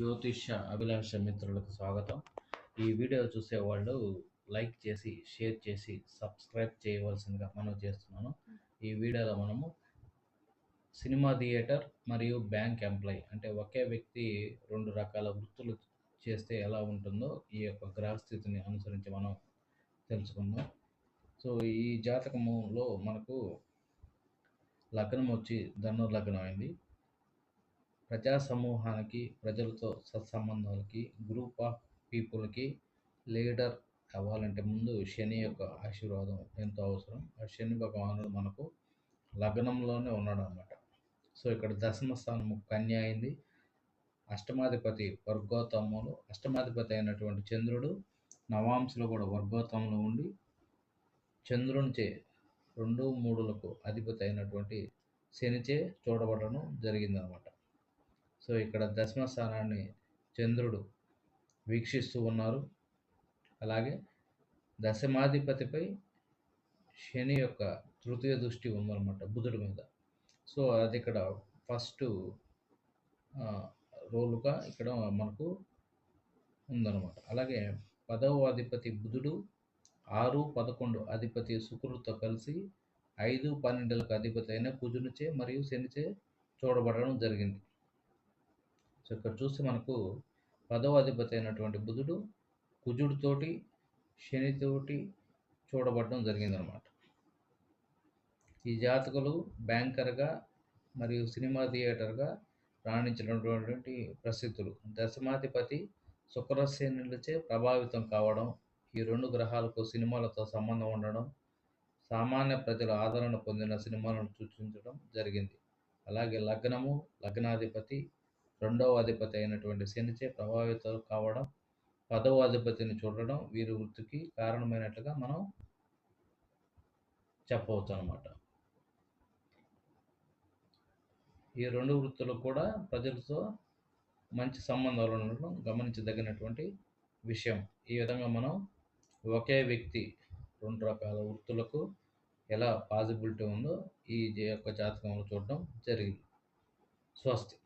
జ్యోతిష అభిలాష మిత్రులకు స్వాగతం. ఈ వీడియో చూసే వాళ్ళు లైక్ చేసి షేర్ చేసి సబ్స్క్రైబ్ చేయవలసిందిగా మనం చేస్తున్నాను. ఈ వీడియోలో మనము సినిమా థియేటర్ మరియు బ్యాంక్ ఎంప్లాయ్ అంటే ఒకే వ్యక్తి రెండు రకాల వృత్తులు చేస్తే ఎలా ఉంటుందో ఈ యొక్క గ్రహస్థితిని అనుసరించి మనం తెలుసుకుందాం. సో ఈ జాతకములో మనకు లగ్నం వచ్చి ధను లగ్నం అయింది. ప్రజా సమూహానికి ప్రజలతో సత్సంబంధాలకి గ్రూప్ ఆఫ్ పీపుల్కి లీడర్ అవ్వాలంటే ముందు శని యొక్క ఆశీర్వాదం ఎంతో అవసరం. ఆ శని భగవానుడు మనకు లగ్నంలోనే ఉన్నాడు అనమాట సో ఇక్కడ దశమ స్థానము కన్య అయింది. అష్టమాధిపతి వర్గోత్తములు అష్టమాధిపతి అయినటువంటి చంద్రుడు నవాంశలో కూడా వర్గోత్తంలో ఉండి చంద్రునిచే రెండు మూడులకు అధిపతి అయినటువంటి శనిచే చూడబడడం జరిగిందనమాట సో ఇక్కడ దశమ స్థానాన్ని చంద్రుడు వీక్షిస్తూ ఉన్నారు. అలాగే దశమాధిపతిపై శని యొక్క తృతీయ దృష్టి ఉందన్నమాట బుధుడి మీద. సో అది ఇక్కడ ఫస్ట్ రోలుగా ఇక్కడ మనకు ఉందన్నమాట. అలాగే పదవ అధిపతి బుధుడు ఆరు పదకొండు అధిపతి శుక్రుడితో కలిసి ఐదు పన్నెండులకు అధిపతి అయిన కుజునిచే మరియు శనిచే చూడబడడం జరిగింది. సో ఇక్కడ చూస్తే మనకు పదవ అధిపతి అయినటువంటి బుధుడు కుజుడితోటి శనితోటి చూడబడడం జరిగిందనమాట ఈ జాతకులు బ్యాంకర్గా మరియు సినిమా థియేటర్గా రాణించినటువంటి ప్రసిద్ధులు. దశమాధిపతి శుక్రసేనులచే ప్రభావితం కావడం ఈ రెండు గ్రహాలకు సినిమాలతో సంబంధం ఉండడం సామాన్య ప్రజల ఆదరణ పొందిన సినిమాలను సూచించడం జరిగింది. అలాగే లగ్నము లగ్నాధిపతి రెండవ అధిపతి అయినటువంటి శనిచే ప్రభావితం కావడం పదవ అధిపతిని చూడడం వీరి వృత్తికి కారణమైనట్లుగా మనం చెప్పవచ్చు అనమాట ఈ రెండు వృత్తులు కూడా ప్రజలతో మంచి సంబంధాలు ఉండడం గమనించదగినటువంటి విషయం. ఈ విధంగా మనం ఒకే వ్యక్తి రెండు రకాల వృత్తులకు ఎలా పాసిబిలిటీ ఉందో ఈ యొక్క జాతకంలో చూడడం జరిగింది. స్వస్తి.